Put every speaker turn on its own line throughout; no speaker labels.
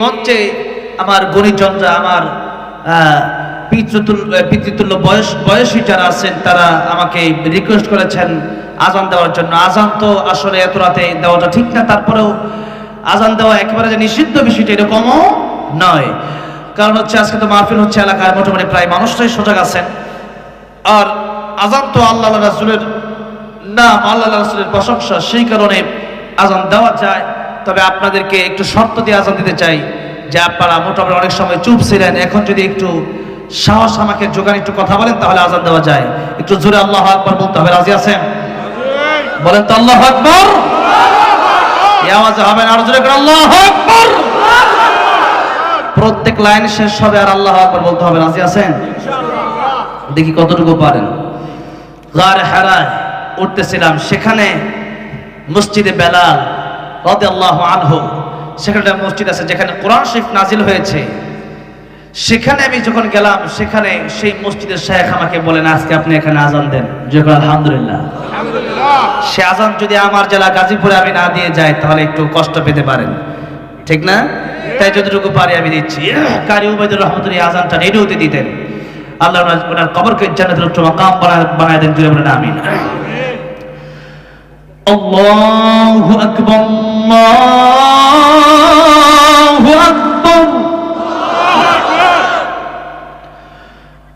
মঞ্চে আমার গণিতজনরা আমার পিতৃতুল্য বয়স, বয়সী যারা আছেন, তারা আমাকে রিকোয়েস্ট করেছেন আজান দেওয়ার জন্য। আজান তো আসলে এত রাতে দেওয়াটা ঠিক না, তারপরেও আজান দেওয়া একেবারে যে নিষিদ্ধ বিষয়টা এরকমও নয়। কারণ হচ্ছে, আজকে তো মাহফিল হচ্ছে এলাকায় মোটামুটি প্রায় মানুষটাই সজাগ আছেন। আর আজান তো আল্লাহ রাসুলের নাম আল্লাহ রাসুলের প্রশংসা, সেই কারণে আজান দেওয়া যায়। তবে আপনাদেরকে একটু শর্ত দিয়ে আজান দিতে চাই যে আপনারা মোটামুটি অনেক সময় চুপ ছিলেন। এখন যদি একটু সাহস আমাকে যোগান একটু কথা বলেন, তাহলে আজান দেওয়া যায়। একটু জোরে আল্লাহ আকবর বলতে হবে। রাজি আছেন? বলেন তো আল্লাহ আকবর। হবে না? প্রত্যেক লাইন শেষ হবে আর আল্লাহ আকবর বলতে হবে। রাজি আছেন? দেখি কতটুকু পারেন। গার হেরায় উঠতেছিলাম। সেখানে মসজিদে বেলাল রদে আল্লাহ আনহু সেখানে মসজিদ আছে যেখানে কোরআন শরীফ নাজিল হয়েছে। সেখানে আমি যখন গেলাম সেখানে সেই মসজিদের শেখ আমাকে বলেন আজকে আপনি এখানে আজান দেন। যখন আলহামদুলিল্লাহ। সে আজান যদি আমার জেলা গাজীপুরে আমি না দিয়ে যাই তাহলে একটু কষ্ট পেতে পারেন। ঠিক না? তাই যতটুকু পারি আমি দিচ্ছি। কারি উবাইদুর রহমতুল আজানটা রেডিওতে দিতেন। আল্লাহ ওনার- কবরকে জান্নাতের উচ্চ মাকাম বানায় বানায় দেন জুড়ে বলেন আমিন। আল্লাহু আকবার।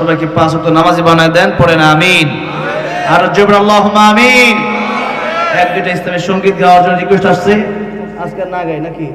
সবাইকে পাঁচ হতো নামাজি বানায় দেন পরে না আমিন। আর জবর আল্লাহ আমিন। এক, দুইটা ইসলামের সংগীত গাওয়ার জন্য রিকোয়েস্ট আসছে। আজকে না গাই, নাকি?